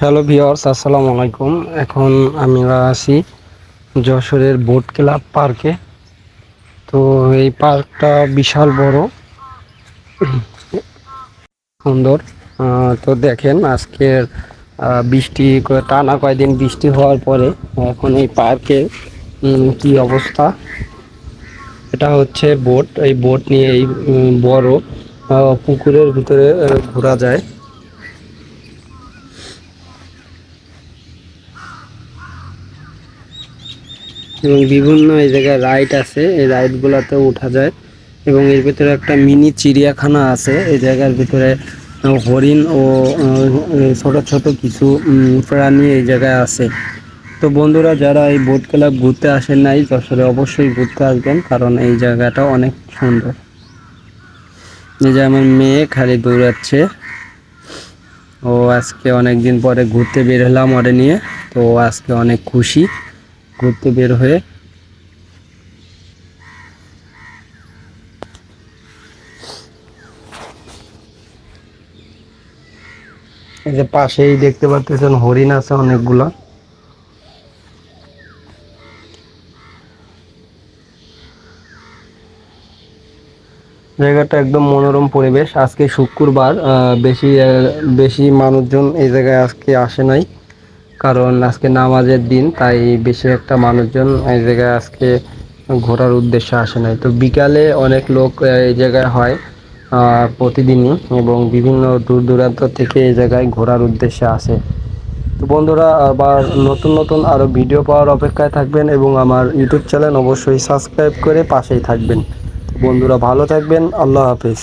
Hello viewers আসসালামু আলাইকুম। এখন আমরা আছি যশোরের বোট ক্লাব পার্কে। তো এই পার্কটা বিশাল বড়। সুন্দর। তো দেখেন আজকের বৃষ্টি টানা কয়েকদিন বৃষ্টি হওয়ার পরে এখন এই পার্কের কি অবস্থা? এটা হচ্ছে বোট। এই বোট নিয়ে এই বড় পুকুরের ভিতরে ঘোরা যায়। এবং বিভিন্ন এই জায়গায় রাইড আছে। এই রাইডগুলোতে ওঠা যায়। এবং এর ভিতরে একটা মিনি চিড়িয়াখানা আছে। এই জায়গার ভিতরে হরিণ ও ছোট ছোট কিছু প্রাণী এই জায়গায় আছে। তো বন্ধুরা, যারা এই বোট ক্লাব ঘুরতে আসেন নাই, যশোরে অবশ্যই ঘুরতে আসবেন, কারণ এই জায়গাটা অনেক সুন্দর। এই যে আমার মেয়ে খালি দৌড়াচ্ছে। ও আজকে অনেক দিন পরে ঘুরতে বের হলাম ওরে নিয়ে। তো আজকে অনেক খুশি। ঘুরতে বের হয়ে এই যে পাশেই দেখতে পাচ্ছেন হরিণ আছে অনেকগুলা। জায়গাটা একদম মনোরম পরিবেশ। আজকে শুক্রবার বেশি বেশি মানুষজন এই জায়গায় আজকে আসে নাই। কারণ আজকে নামাজের দিন, তাই বেশি একটা মানুষজন এই জায়গায় আজকে ঘোরার উদ্দেশ্যে আসে নাই। তো বিকালে অনেক লোক এই জায়গায় হয় প্রতিদিনই এবং বিভিন্ন দূর দূরান্ত থেকে এই জায়গায় ঘোরার উদ্দেশ্যে আসে। তো বন্ধুরা, আবার নতুন নতুন আরও ভিডিও পাওয়ার অপেক্ষায় থাকবেন এবং আমার ইউটিউব চ্যানেল অবশ্যই সাবস্ক্রাইব করে পাশেই থাকবেন। বন্ধুরা, ভালো থাকবেন, আল্লাহ হাফিজ।